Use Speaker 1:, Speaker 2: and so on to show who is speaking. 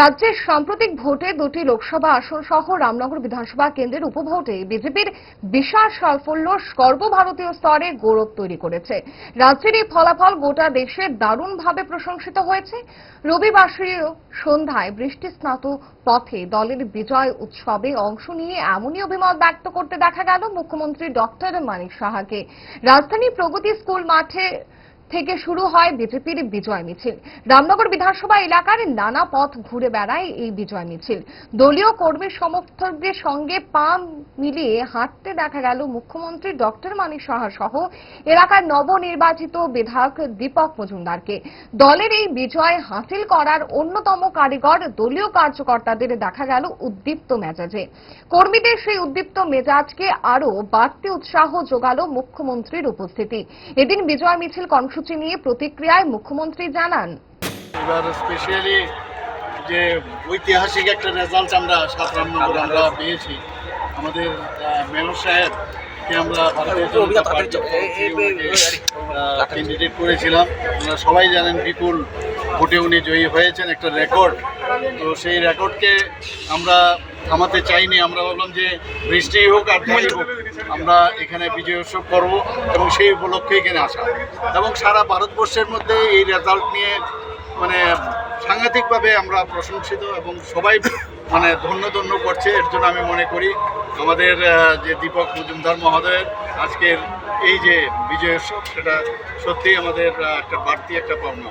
Speaker 1: রাজ্যের সাম্প্রতিক ভোটে দুটি লোকসভা আসন সহ রামনগর বিধানসভা কেন্দ্রের উপভোটে বিজেপির বিশাল সাফল্য সর্বভারতীয় স্তরে গৌরব তৈরি করেছে। রাজ্যের এই ফলাফল গোটা দেশে দারুণভাবে প্রশংসিত হয়েছে। রবিবাসরীয় সন্ধ্যায় বৃষ্টি বৃষ্টিস্নাত পথে দলের বিজয় উৎসবে অংশ নিয়ে এমনই অভিমত ব্যক্ত করতে দেখা গেল মুখ্যমন্ত্রী ডক্টর মানিক সাহাকে। রাজধানী প্রগতি স্কুল মাঠে থেকে শুরু হয় বিজেপির বিজয় মিছিল। রামনগর বিধানসভা এলাকার নানা পথ ঘুরে বেড়ায় এই বিজয় মিছিল। দলীয় কর্মী সমর্থকদের সঙ্গে পা মিলিয়ে হাঁটতে দেখা গেল মুখ্যমন্ত্রী ডক্টর মানিক সাহা সহ এলাকার নবনির্বাচিত বিধায়ক দীপক মজুমদারকে। দলের এই বিজয় হাসিল করার অন্যতম কারিগর দলীয় কার্যকর্তাদের দেখা গেল উদ্দীপ্ত মেজাজে। কর্মীদের সেই উদ্দীপ্ত মেজাজকে আরও বাড়তি উৎসাহ যোগালো মুখ্যমন্ত্রীর উপস্থিতি। এদিন বিজয় মিছিল কর্মসূচি নিয়ে প্রতিক্রিয়ায় মুখ্যমন্ত্রী জানান।
Speaker 2: এবার স্পেশালি যে ঐতিহাসিক একটা রেজাল্ট আমরা সাত রামনগরে আমরা পেয়েছি আমাদের মেয়র সাহেব কে আমরা ক্যান্ডিডেট করেছিলাম। আপনারা সবাই জানেন বিপুল ভোটে উনি জয়ী হয়েছেন একটা রেকর্ড তো সেই রেকর্ডকে আমরা থামাতে চাইনি। আমরা বললাম যে বৃষ্টি হোক আর যাই হোক, আমরা এখানে বিজয় উৎসব করব এবং সেই উপলক্ষে এখানে আসা। এবং সারা ভারতবর্ষের মধ্যে এই রেজাল্ট নিয়ে মানে সাংঘাতিকভাবে আমরা প্রশংসিত এবং সবাই মানে ধন্য ধন্য করছে। এর জন্য আমি মনে করি আমাদের যে দীপক মজুমদার মহোদয়ের আজকের এই যে বিজয় উৎসব, সেটা সত্যিই আমাদের একটা বাড়তি একটা পাওনা।